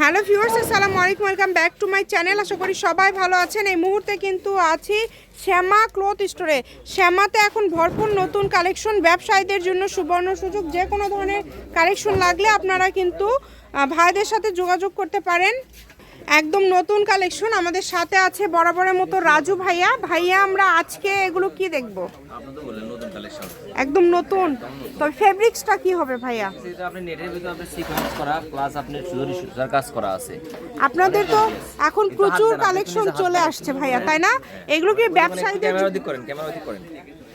Hello viewers, আসসালামু আলাইকুম, welcome back to my channel. আশা করি সবাই ভালো আছেন। এই মুহূর্তে কিন্তু আছি শ্যামা ক্লথ স্টোরে। শ্যামাতে এখন ভরপুর নতুন কালেকশন, ব্যবসায়ীদের জন্য সুবর্ণ সুযোগ। যে কোনো ধরনের কালেকশন লাগলে আপনারা কিন্তু ভাইদের সাথে যোগাযোগ করতে পারেন। একদম নতুন কালেকশন আমাদের সাথে আছে বরাবরের মতো রাজু ভাইয়া। ভাইয়া আমরা আজকে এগুলো কি দেখব? একদম নতুন। তবে ফেব্রিক্সটা কি হবে ভাইয়া? আপনাদের তো এখন প্রচুর কালেকশন চলে আসছে ভাইয়া তাই না? এগুলো কি ব্যবসায়ীদের দিক করেন।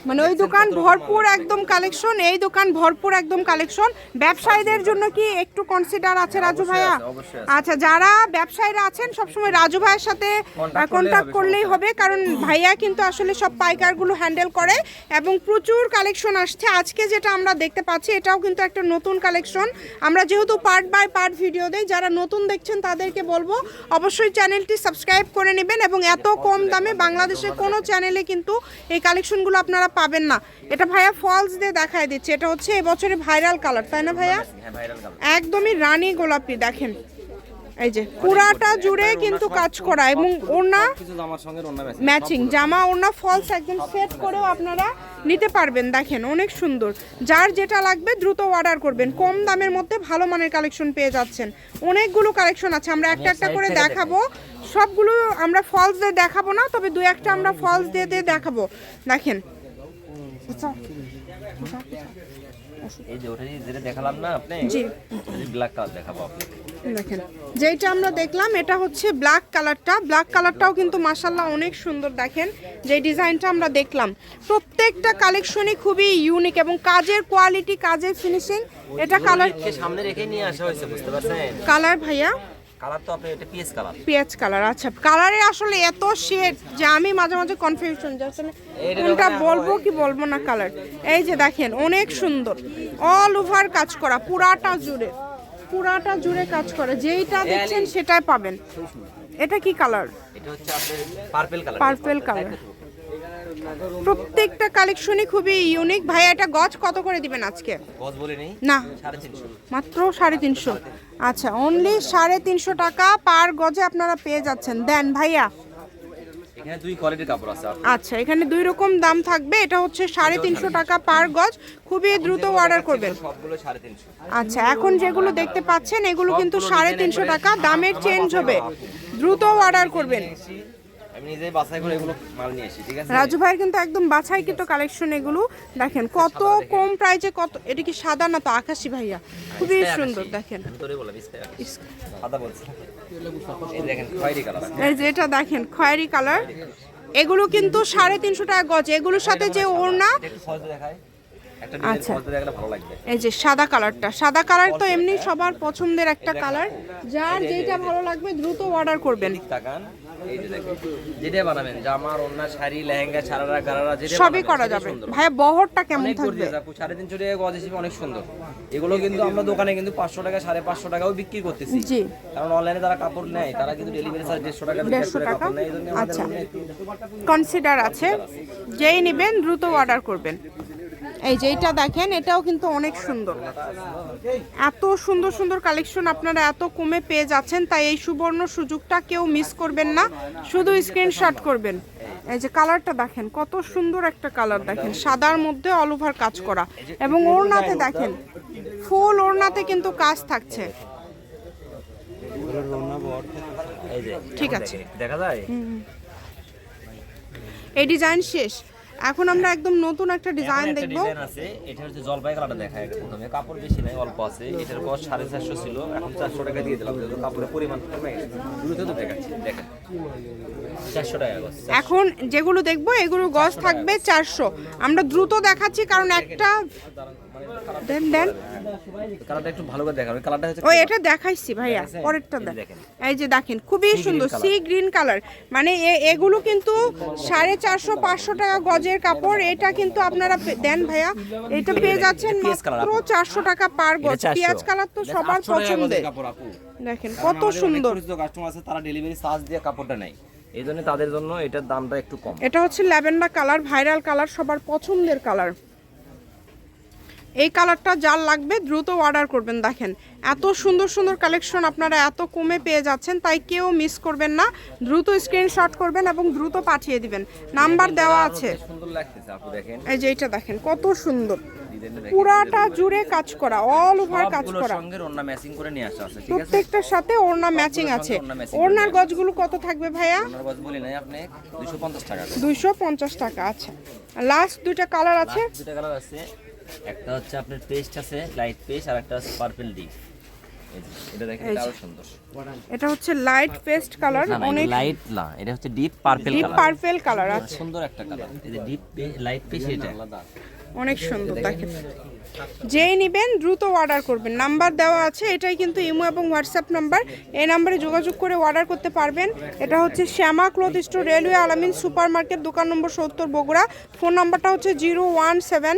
মানে ওই দোকান ভরপুর একদম কালেকশন এই দোকান ভরপুর একদম কালেকশন ব্যবসায়ীদের জন্য কি একটু কনসিডার আছে রাজু ভাইয়া? আচ্ছা যারা ব্যবসায়ীরা আছেন সবসময় রাজু ভাইয়ের সাথে কন্ট্যাক্ট করলেই করলেই হবে কারণ ভাইয়া কিন্তু আসলে সব পাইকারগুলো হ্যান্ডেল করে এবং প্রচুর কালেকশন আসছে। আজকে যেটা আমরা দেখতে পাচ্ছি এটাও কিন্তু একটা নতুন কালেকশন আমরা যেহেতু পার্ট বাই পার্ট ভিডিও দেই যারা নতুন দেখছেন তাদেরকে বলব অবশ্যই চ্যানেলটি সাবস্ক্রাইব করে নেবেন এবং এত কম দামে বাংলাদেশের কোনো চ্যানেলে কিন্তু এই কালেকশনগুলো আপনারা পাবেন না। এটা ভাইয়া ফলস দিয়ে দেখায় দিচ্ছে। এটা হচ্ছে এবছরে ভাইরাল কালার তাই না ভাইয়া? হ্যাঁ একদমই রানী গোলাপি দেখেন। এই যে পুরাটা জুড়ে কিন্তু কাজ করা এবং ওনা ম্যাচিং জামা ওনা ফলস একদম সেট করেও আপনারা নিতে পারবেন দেখেন অনেক সুন্দর। যার যেটা লাগবে দ্রুত অর্ডার করবেন। কম দামের মধ্যে ভালো মানের কালেকশন পেয়ে যাচ্ছেন। অনেকগুলো কালেকশন আছে আমরা একটা একটা করে দেখাবো। সবগুলো আমরা ফলস দিয়ে দেখাবো না তবে দু একটা আমরা ফলস দিয়ে দিয়ে দেখাবো। দেখেন এই যে ওটা যেটা দেখালাম না আপনি? জি। ব্ল্যাক কালার দেখাবো আপনাকে। দেখেন যেটা আমরা দেখলাম এটা হচ্ছে ব্ল্যাক কালারটা ব্ল্যাক কালারটাও কিন্তু মাসাল্লাহ অনেক সুন্দর দেখেন যে ডিজাইনটা আমরা দেখলাম। প্রত্যেকটা কালেকশনই খুবই ইউনিক এবং কাজের কোয়ালিটি কাজের ফিনিশিং এটা কালার সামনে রেখে নিয়ে আসা হয়েছে বুঝতে পারছেন? কালার ভাইয়া কালার তো আপনি এটা পিএস কালার পেঁয়াজ কালার আচ্ছা। কালারে আসলে এত শেড যে আমি মাঝে মাঝে কনফিউশন যে আসলে কোনটা বলব কি বলব না কালার এই যে দেখেন অনেক সুন্দর। অল ওভার কাজ করা পুরাটা জুড়ে। পুরাটা জুড়ে কাজ করা। যেইটা দেখছেন সেটাই পাবেন। এটা কি কালার এটা হচ্ছে আপনার পার্পল কালার পার্পল কালার প্রত্যেকটা কালেকশনই খুবই ইউনিক ভাই এটা গজ কত করে দিবেন আজকে? গজ বলে নেই না। মাত্র সাড়ে তিনশো। আচ্ছা অনলি সাড়ে তিনশো টাকা পার গজে আপনারা পেয়ে যাচ্ছেন। দেন ভাইয়া। এখানে দুই কোয়ালিটির কাপড় আছে আচ্ছা এখানে দুই রকম দাম থাকবে। এটা হচ্ছে সাড়ে তিনশো টাকা পার গজ। খুবই দ্রুত অর্ডার করবেন। সবগুলো সাড়ে তিনশো। আচ্ছা এখন যেগুলো দেখতে পাচ্ছেন এগুলো কিন্তু সাড়ে তিনশো টাকা। দামের চেঞ্জ হবে। দ্রুত অর্ডার করবেন। আমি নিজেই বাছাই করে এগুলো মাল নিয়ে এসেছি ঠিক আছে? রাজু ভাইয়ের কিন্তু একদম বাছাইকৃত কালেকশন এগুলো দেখেন কত কম প্রাইজে কত এটা কি সাদা না তো আকাশি ভাইয়া? খুবই সুন্দর দেখেন। সাদা বলছি। এই দেখেন খয়েরি কালার যে এটা দেখেন খয়েরি কালার এগুলো কিন্তু সাড়ে তিনশো টাকা গজ। এগুলোর সাথে যে ওড়না আচ্ছা। এই যে সাদা কালারটা সাদা কালার তো এমনি সবার পছন্দের একটা কালার যার যেটা ভালো লাগবে দ্রুত অর্ডার করবেন। এই যে দেখেন যেটা বানাবেন জামা শাড়ি লেহেঙ্গা ছাড়ারা গারারা যেটা সবই করা সেটাই যাবে। সুন্দর। ভাইয়া বহরটা কেমন থাকবে? আপু সাড়ে তিনশো টাকা গজ হিসেবে অনেক সুন্দর। এগুলো কিন্তু আমরা দোকানে কিন্তু টাকা টাকাও বিক্রি করতেছি। জি। কারণ অনলাইনে তারা কাপড় নেয় তারা কিন্তু ডেলিভারি চার্জ দেড়শো টাকা দেড়শো টাকা আমাদের আচ্ছা। মনে কনসিডার আছে। যেই নেবেন দ্রুত অর্ডার করবেন। এই যে এটা দেখেন এটাও কিন্তু অনেক সুন্দর। এত সুন্দর সুন্দর কালেকশন আপনারা এত কমে পেয়ে যাচ্ছেন তাই এই সুবর্ণ সুযোগটা কেউ মিস করবেন না শুধু স্ক্রিনশট করবেন। এই যে কালারটা দেখেন কত সুন্দর একটা কালার দেখেন সাদার মধ্যে অল ওভার কাজ করা। এবং ওড়নাতে দেখেন ফুল ওড়নাতে কিন্তু কাজ থাকছে। ঠিক আছে। দেখা যায়? এই ডিজাইন শেষ। এখন আমরা একদম নতুন একটা ডিজাইন দেখব। আছে এটা হচ্ছে জলপাই কালারটা দেখায় প্রথমে। কাপড় বেশি নাই অল্প আছে। এটার কস্ট সাড়ে চারশো ছিল এখন চারশো টাকা দিয়ে দিলাম যেহেতু কাপড়ের পরিমাণ কমে গেছে। দ্রুত তো দেখাচ্ছি দেখেন। গজ এখন যেগুলো দেখব এগুলো গজ থাকবে চারশো। আমরা দ্রুত দেখাচ্ছি কারণ একটা দেন দেন। কালারটা একটু ভালো করে দেখাবে। কালারটা হচ্ছে ওই এটা দেখাইছি ভাইয়া পরেরটা দেখেন। এই যে দেখেন খুবই সুন্দর সি গ্রিন কালার। মানে এ- এগুলো কিন্তু সাড়ে চারশো পাঁচশো টাকা গজের কাপড় এটা কিন্তু আপনারা দেন ভাইয়া। এটা পেয়ে যাচ্ছেন মাত্র চারশো টাকা পার গজ। এটা 400 পেঁয়াজ কালার তো সবার 800 টাকা গজের পছন্দের। দেখেন কত সুন্দর। কাস্টমার আছে তারা ডেলিভারি চার্জ দিয়ে কাপড়টা নেয়। এই জন্য তাদের জন্য এটার দামটা একটু কম। এটা হচ্ছে ল্যাভেন্ডার কালার ভাইরাল কালার সবার পছন্দের কালার। এই কালারটা যার লাগবে দ্রুত অর্ডার করবেন দেখেন। এত সুন্দর সুন্দর কালেকশন আপনারা এত কমে পেয়ে যাচ্ছেন তাই কেউ মিস করবেন না। দ্রুত স্ক্রিনশট করবেন এবং দ্রুত পাঠিয়ে দিবেন। নাম্বার দেওয়া আছে। এই যে এটা দেখেন কত সুন্দর। পুরাটা জুড়ে কাজ করা অল ওভার কাজ করা। ম্যাচিং করে নিয়ে আসা আছে ঠিক আছে? প্রত্যেকটার সাথে ওড়না ম্যাচিং আছে। ওড়না ওড়নার গজগুলো কত থাকবে ভাইয়া? ওনার বাস বলি নাই আপনি 250 টাকা করে। দুইশো পঞ্চাশ টাকা আচ্ছা। লাস্ট দুইটা কালার আছে? দুটো কালার আছে। একটা হচ্ছে আপনার পেস্ট আছে লাইট পেস্ট আর একটা আছে পার্পল ডিপ এটা দেখেন এটা আরও সুন্দর। এটা হচ্ছে লাইট পেস্ট কালার অনেক লাইট না এটা হচ্ছে deep purple deep colour colour আছে সুন্দর একটা কালার এই যে ডিপ লাইট পেস্ট এটা অনেক সুন্দর দেখেন। যেই নেবেন দ্রুত অর্ডার করবেন। নাম্বার দেওয়া আছে এটাই কিন্তু ইমো এবং হোয়াটসঅ্যাপ নাম্বার এই নাম্বারে যোগাযোগ করে অর্ডার করতে পারবেন। এটা হচ্ছে Shyama cloth store railway Alamin super market দোকান নম্বর সত্তর বগুড়া। ফোন নাম্বারটা হচ্ছে zero one seven